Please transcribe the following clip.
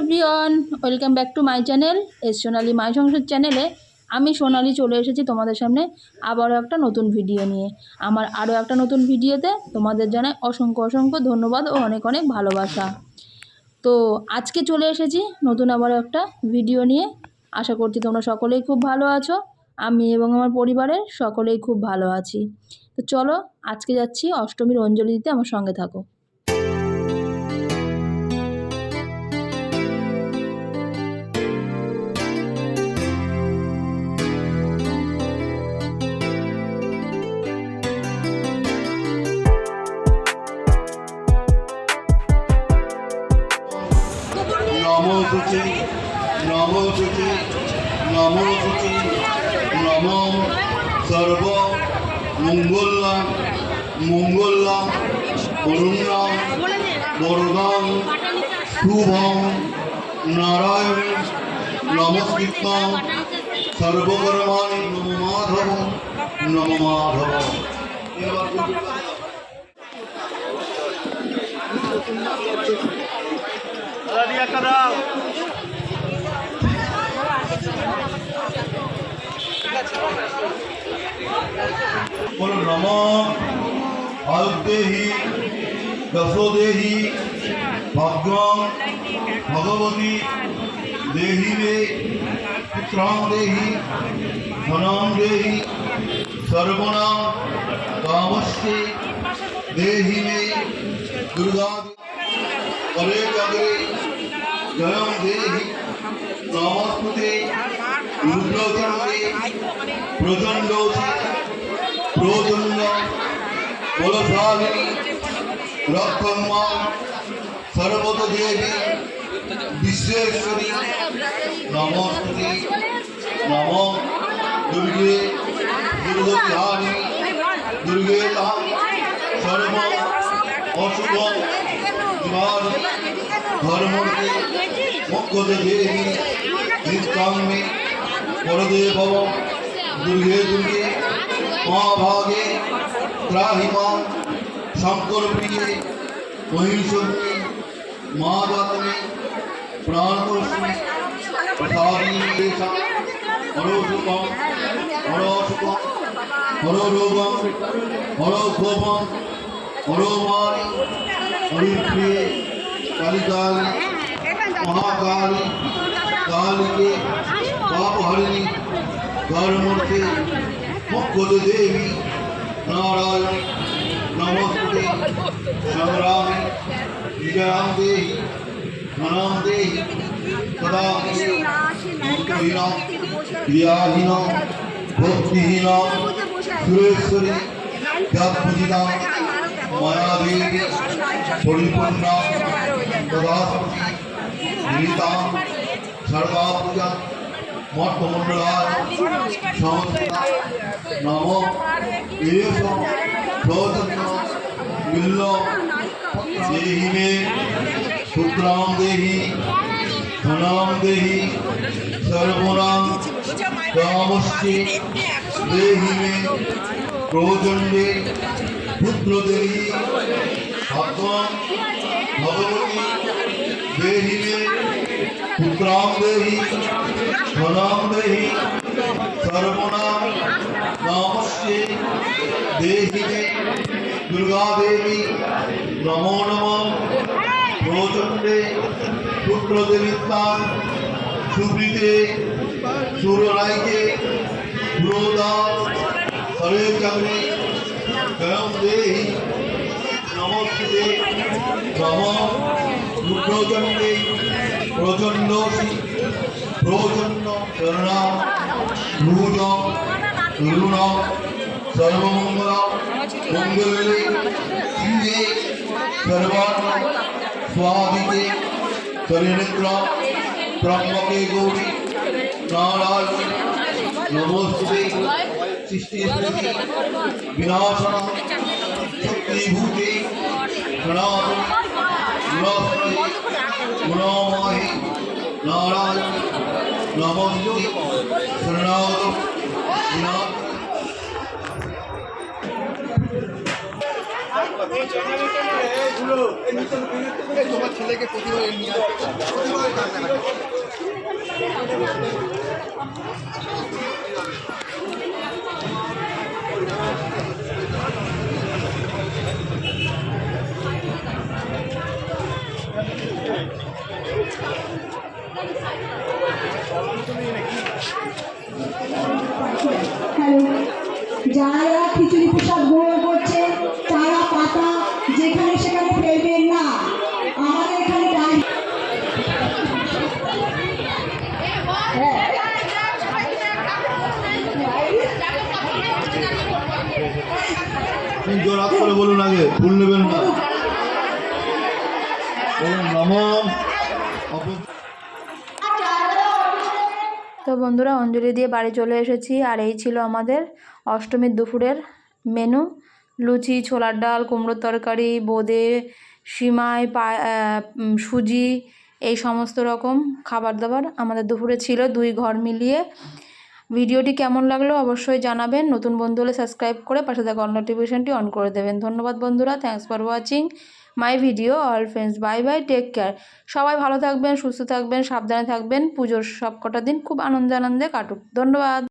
Everyone welcome back to my channel S Sonali my Sansar চ্যানেলে আমি সোনালি চলে এসেছি তোমাদের সামনে আবারও একটা নতুন ভিডিও নিয়ে। আমার আরও একটা নতুন ভিডিওতে তোমাদের জানাই অসংখ্য অসংখ্য ধন্যবাদ ও অনেক অনেক ভালোবাসা। তো আজকে চলে এসেছি নতুন আবারও একটা ভিডিও নিয়ে। আশা করছি তোমরা সকলেই খুব ভালো আছো। আমি এবং আমার পরিবারের সকলেই খুব ভালো আছি। তো চলো আজকে যাচ্ছি অষ্টমীর অঞ্জলি দিতে, আমার সঙ্গে থাকো। শুচি নম শুচি নম শুচি নম সর্ব মঙ্গলাম মঙ্গলাম অরুণাম বরদাম শুভম, নারায়ণ, নমস্কৃতাম সর্বকর্মাণি নম মাধব নম মাধব। এবার দাদি একটা দাও বলো নম আয়ুদেহি দশদেহি ভাগ্যম ভগবতী দেহি মে পুত্রাং দেহি ধনং দেহি সর্বনাম কামস্তে দেহি মে দুর্গা করে জগরে জয়ং দেহি নমস্তুতে রুদ্রচন্দ্রে প্রচণ্ড প্রচণ্ড বলশালিনী রক্ষম্মা সর্বত দেবী বিশ্বেশ্বরী নমস্তুতি। নম দুর্গে দুর্গতিহারিণী দুর্গে সর্ব অশুভ ধর্মর্তে মুখ্যতে দেবী নিত্যাঙ্গে বরদে ভব দুর্গে দুর্গে মহাভাগে ত্রাহি মা শঙ্কর প্রিয়ে মহিষী মা দাতমে প্রাণদর্শনে প্রসাদিনী দেশা হরসুকম হরসুকম হররোগম হরক্ষোভম হরমানি হরিপ্রিয়ে কালিকালী মহাকালী কালীকে পাপহরিণী ধর্মূর্তে মুখ্যতে দেবী নারায়ণী নমস্তে সংগ্রামী বিজয়াং দেহি ধনং দেহি সদা ক্রিয়াহীন ভক্তিহীন, সুরেশ্বরী মায়া দেবী পরিপূর্ণ তদাস্তি নিতাম সর্বা পূজা মঠমণ্ডলায় সমস্ত নম এস প্রচন্ন মিল্ল দেহি মে পুত্রাং দেহি ধনাং দেহি সর্বনাং কামস্তি দেহি মে প্রচণ্ডে পুত্র দেহি ভাগ্যং ভগবতী দেহি মে, পুত্রাং দেহি, ধনাং দেহি, সর্বনাম নমস্তে, দেহি মে, দুর্গা দেবী, নমো নম। প্রচণ্ডে পুত্র দেবিত্তান সুপ্রীতে সুররাইকে পুরোদাস হরে চক্রে জয়ম দেহি নমস্তে নম রুদ্রচণ্ডে প্রচণ্ড প্রচণ্ড শরণা ভূজ রুণ সর্বমঙ্গল মঙ্গলে শিবে সর্বান্ন স্বাদিতে, শরীরেন্দ্র, ব্রহ্মকে গৌরী, নারায়ণ নমস্তে সৃষ্টি স্থিতি বিনাশনা শক্তিভূতে সনাতন গুণাশ্রয়ে নারায়ণ তোমার ছেলেকে প্রতিবার নিয়ে どうぞ。করে বলুন আগে, ভুল নেবেন না। তো বন্ধুরা, অঞ্জলি দিয়ে বাড়ি চলে এসেছি, আর এই ছিল আমাদের অষ্টমীর দুপুরের মেনু। লুচি, ছোলার ডাল, কুমড়োর তরকারি, বোঁদে, সিমাই সুজি, এই সমস্ত রকম খাবার দাবার আমাদের দুপুরে ছিল, দুই ঘর মিলিয়ে। ভিডিওটি কেমন লাগল অবশ্যই জানাবেন। নতুন বন্ধু হলে সাবস্ক্রাইব করে পাশে থাকা অল নোটিফিকেশনটি অন করে দেবেন। ধন্যবাদ বন্ধুরা thanks for watching my video all friends bye bye take care সবাই ভালো থাকবেন, সুস্থ থাকবেন, সাবধানে থাকবেন। পুজোর সব কটা দিন খুব আনন্দে আনন্দে কাটুক। ধন্যবাদ।